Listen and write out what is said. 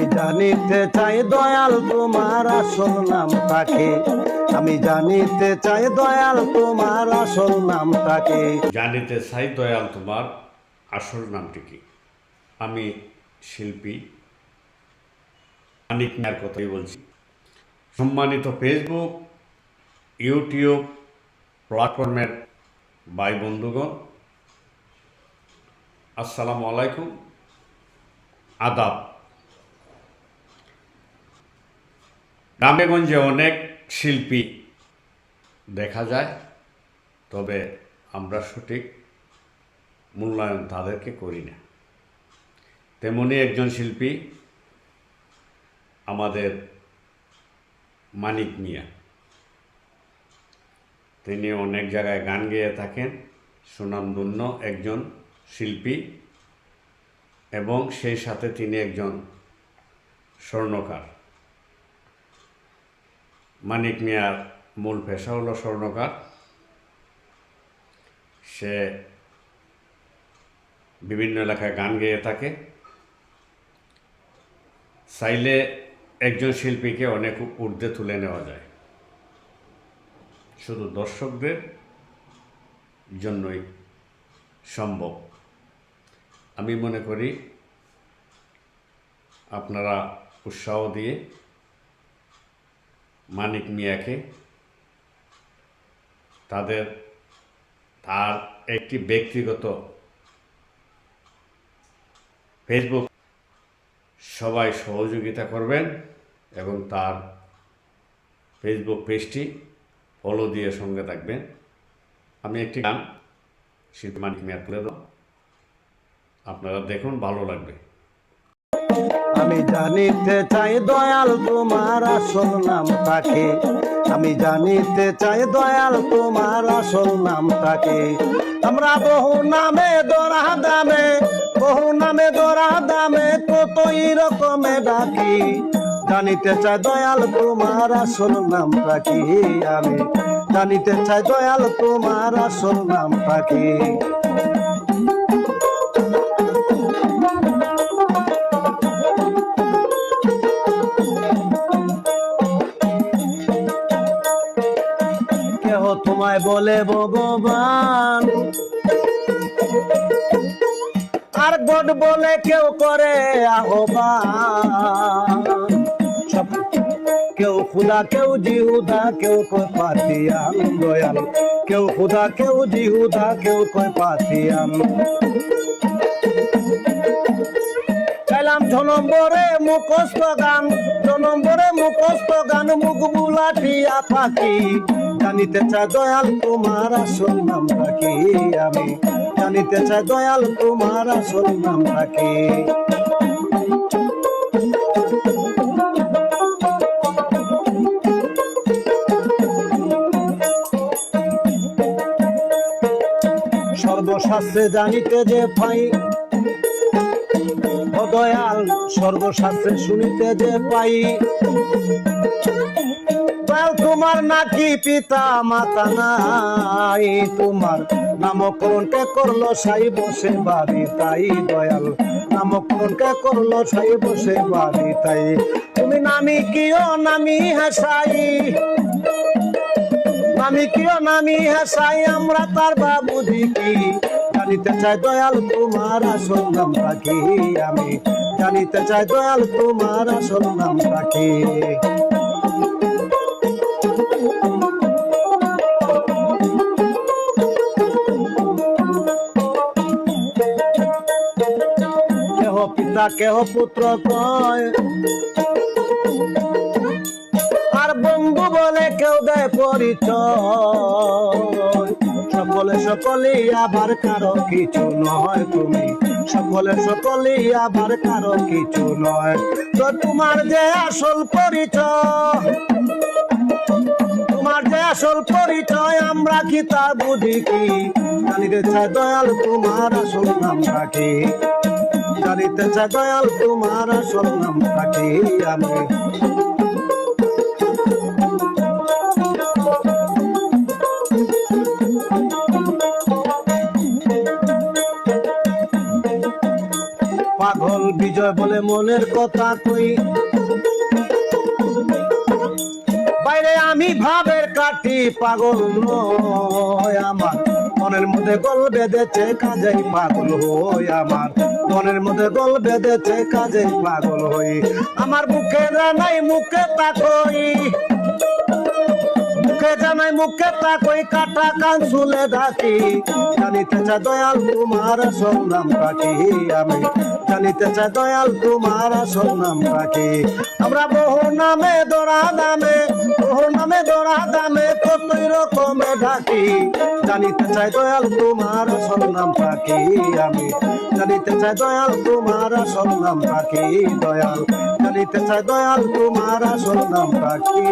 আমি জানিতে চাই দয়াল তোমার আসল নামটাকে আমি জানিতে চাই দয়াল তোমার আসল নামটাকে জানিতে চাই দয়াল তোমার আসল নামটি কি? আমি শিল্পী, মানিক মিয়ার কথাই বলছি। সম্মানিত ফেসবুক ইউটিউব প্ল্যাটফর্মের ভাই বন্ধুগণ, আসসালামু আলাইকুম। আদাব। গ্রামেগঞ্জে অনেক শিল্পী দেখা যায়, তবে আমরা সঠিক মূল্যায়ন তাদেরকে করি না। তেমনি একজন শিল্পী আমাদের মানিক মিয়া। তিনি অনেক জায়গায় গান গেয়ে থাকেন, সুনামধন্য একজন শিল্পী এবং সেই সাথে তিনি একজন স্বর্ণকার। মানিক মিয়ার মূল পেশা হলো স্বর্ণকার। সে বিভিন্ন এলাকায় গান গেয়ে থাকে। চাইলে একজন শিল্পীকে অনেক ঊর্ধ্বে তুলে নেওয়া যায়। শুধু দর্শকদের জন্যই সম্ভব। আমি মনে করি, আপনারা উৎসাহ দিয়ে মানিক মিয়াকে তাদের, তার একটি ব্যক্তিগত ফেসবুক সবাই সহযোগিতা করবেন এবং তার ফেসবুক পেজটি ফলো দিয়ে সঙ্গে থাকবেন। আমি একটি গান শীত মানিক মিয়া তুলে দেব আপনারা দেখুন, ভালো লাগবে। আমি জানিতে চাই দয়াল তোমার আসল নামটাকে আমি জানিতে চাই দয়াল তোমার আসল নামটাকে আমরা বহু নামে দরা দামে, বহু নামে দরা দামে কতই রকমে ডাকি। জানিতে চাই দয়াল তোমার আসল নামটাকে আমি। জানিতে চাই দয়াল তোমার আসল নামটাকে কেহ তোমায় বলে ভগবান। আর গড বলে কেউ করে কেউ খুদা, কেউ জিহুদা, কেউ কয় পাতিয়ান দয়াল। কেউ খুদা, কেউ জিহুদা, কেউ কয় পাতিয়ান চাইলাম ছ নম্বরে মুখস্থ গান, ছ নম্বরে মুখস্থ গান, মুখ বুলাটিয়া পাখি। জানিতে চাই দয়াল তোমার আসল নামটা কি আমি জানিতে চাই দয়াল তোমার আসল নামটা কি সর্বশাস্ত্রে জানিতে যে পাই দয়াল, সর্বশাস্ত্রে শুনিতে যে পাই। তোমার নাকি পিতা মাতা নাই? তোমার নাম নামকরণকে করল সাই বসে বাড়ি, তাই দয়াল। নামকরণকে করল সাই বসে বাড়ি, তাই। তুমি নামি কিও নামি হাসাই? নামি কিও নামি হাসাই? আমরা তার বাবু দেখি। জানিতে চাই দয়াল, তোমার আসল নামটা কি? আমি জানিতে চাই দয়াল, তোমার আসল নামটা কি? পিতা কেহ পুত্র কয়? আর বন্ধু বলে কেউ দেয় পরিচয়। সকলে সকলেই আবার কারও কিছু নয় তুমি। সকলে সকলেই আবার কারও কিছু নয়। তো তোমার যে আসল পরিচয়, তোমার যে আসল পরিচয় আমরা কি তা বুঝি কি? দয়াল, তোমার আসল নামটা কি? চাই দয়াল তোমার আসল নামটা কি আমি পাগল বিজয় বিজয় বলে মনের কথা কই বাইরে আমি ভাবের কাটি পাগল নয় আমার। মনের মধ্যে গোল বেঁধেছে, কাজেই পাগল হই আমার। মনের মধ্যে গোল বেঁধেছে কাজে পাগল হই। আমার মুখে নাই মুখে তাকই মুখে তাকই কাটা কান শুলে ডাকি জানিতে চাই দয়াল তোমার আসল নাম পাখি আমি। জানিতে চাই দয়াল তোমার আসল নাম পাখি আমরা বহু নামে, দোরা নামে, বহু নামে, দোরা দামে কতই রকমে ডাকি জানিতে চাই দয়াল তোমার আসল নাম পাখি আমি। জানিতে চাই দয়াল তোমার আসল নাম পাখি দয়াল। জানিতে চাই দয়াল তোমার আসল নাম পাখি